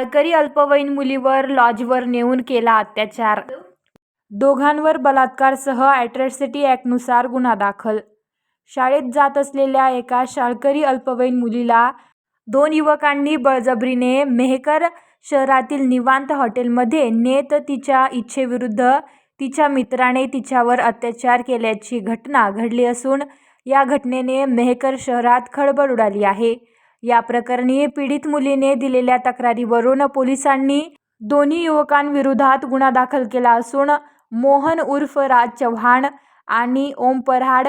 शाळकरी अल्पवयीन मुलीवर लॉजवर नेऊन केला अत्याचार. दोघांवर बलात्कारसह ॲट्रॉसिटी ॲक्टनुसार गुन्हा दाखल. शाळेत जात असलेल्या एका शाळकरी अल्पवयीन मुलीला दोन युवकांनी बळजबरीने मेहकर शहरातील निवांत हॉटेलमध्ये नेत तिच्या इच्छेविरुद्ध तिच्या मित्राने तिच्यावर अत्याचार केल्याची घटना घडली असून या घटनेने मेहकर शहरात खळबळ उडाली आहे. या प्रकरणी पीडित मुलीने दिलेल्या तक्रारीवरून पोलिसांनी दोन्ही युवकांविरोधात गुन्हा दाखल केला असून मोहन उर्फ राज चव्हाण आणि ओम पराड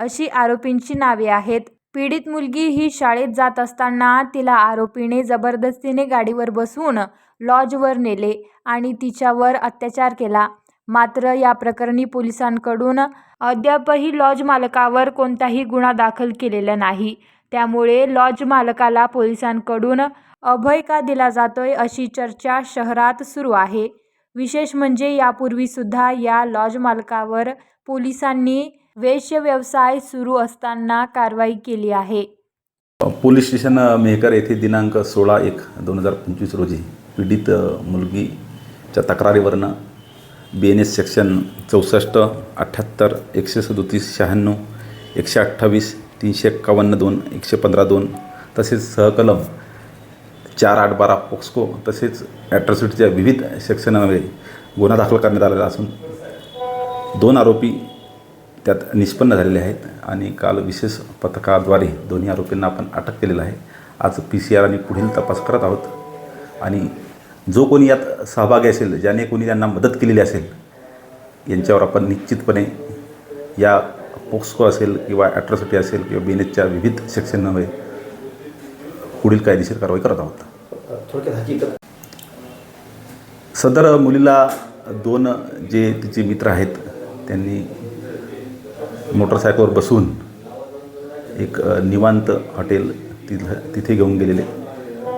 अशी आरोपींची नावे आहेत. पीडित मुलगी ही शाळेत जात असताना तिला आरोपीने जबरदस्तीने गाडीवर बसवून लॉजवर नेले आणि तिच्यावर अत्याचार केला. मात्र या प्रकरणी पोलिसांकडून अद्यापही लॉज मालकावर कोणताही गुन्हा दाखल केलेला नाही. त्यामुळे लॉज मालकाला पोलिसांकडून अभय का दिला जातोय अशी चर्चा शहरात सुरू आहे. विशेष म्हणजे यापूर्वीसुद्धा या लॉज मालकावर पोलिसांनी वेश्य व्यवसाय सुरू असताना कारवाई केली आहे. पोलीस स्टेशन मेहकर येथे दिनांक सोळा एक दोन हजार पंचवीस रोजी पीडित मुलगीच्या तक्रारीवरनं बी एन एस सेक्शन चौसष्ट अठ्ठ्याहत्तर एकशे सदोतीस शहाण्णव एकशे अठ्ठावीस तीनशे एक्कावन्न दोन एकशे पंधरा दोन तसेच सहकलम चार आठ बारा पोक्सको तसेच ॲट्रॉसिटीच्या विविध सेक्शनमध्ये गुन्हा दाखल करण्यात आलेला असून दोन आरोपी त्यात निष्पन्न झालेले आहेत आणि काल विशेष पथकाद्वारे दोन्ही आरोपींना आपण अटक केलेलं आहे. आज पी सी आर आणि पुढील तपास करत आहोत. आणि जो कोणी यात सहभागी असेल ज्याने कोणी त्यांना मदत केलेली असेल यांच्यावर आपण निश्चितपणे या पोक्सको असेल किंवा ॲट्रॉसिटी असेल किंवा बी एन एचच्या विविध सेक्शनमध्ये पुढील कायदेशीर कारवाई करत आहोत. सदर मुलीला दोन जे तिचे मित्र आहेत त्यांनी मोटरसायकलवर बसून एक निवांत हॉटेल तिथं तिथे घेऊन गेलेले.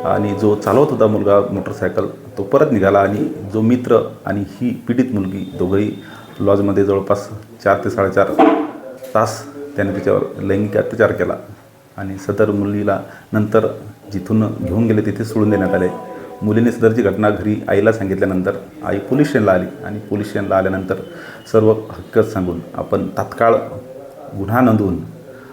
आणि जो चालवत होता मुलगा मोटरसायकल तो परत निघाला आणि जो मित्र आणि ही पीडित मुलगी दोघंही लॉजमध्ये जवळपास चार ते साडेचार तास त्याने तिच्यावर लैंगिक अत्याचार केला. आणि सदर मुलीला नंतर जिथून घेऊन गेले तिथे सोडून देण्यात आले. मुलीने सदरची घटना घरी आईला सांगितल्यानंतर आई पोलीस स्टेशनला आली आणि पोलीस स्टेशनला आल्यानंतर सर्व हक्कत सांगून आपण तात्काळ गुन्हा नोंदवून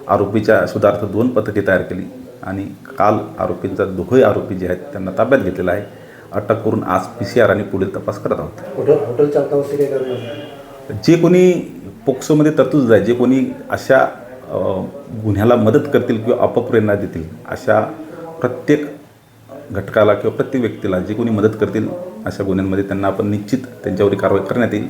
आरोपीच्या सुधार्थ दोन पथके तयार केली आणि काल आरोपींचा दोघंही आरोपी जे आहेत त्यांना ताब्यात घेतलेला आहे. अटक करून आज पी सी आर आणि पुढील तपास करत आहोत. जे कोणी पोक्सोमध्ये तरतूद आहे जे कोणी अशा गुन्ह्याला मदत करतील किंवा अपप्रेरणा देतील अशा प्रत्येक घटकाला किंवा प्रत्येक व्यक्तीला जे कोणी मदत करतील अशा गुन्ह्यांमध्ये त्यांना आपण निश्चित त्यांच्यावर कारवाई करण्यात येईल.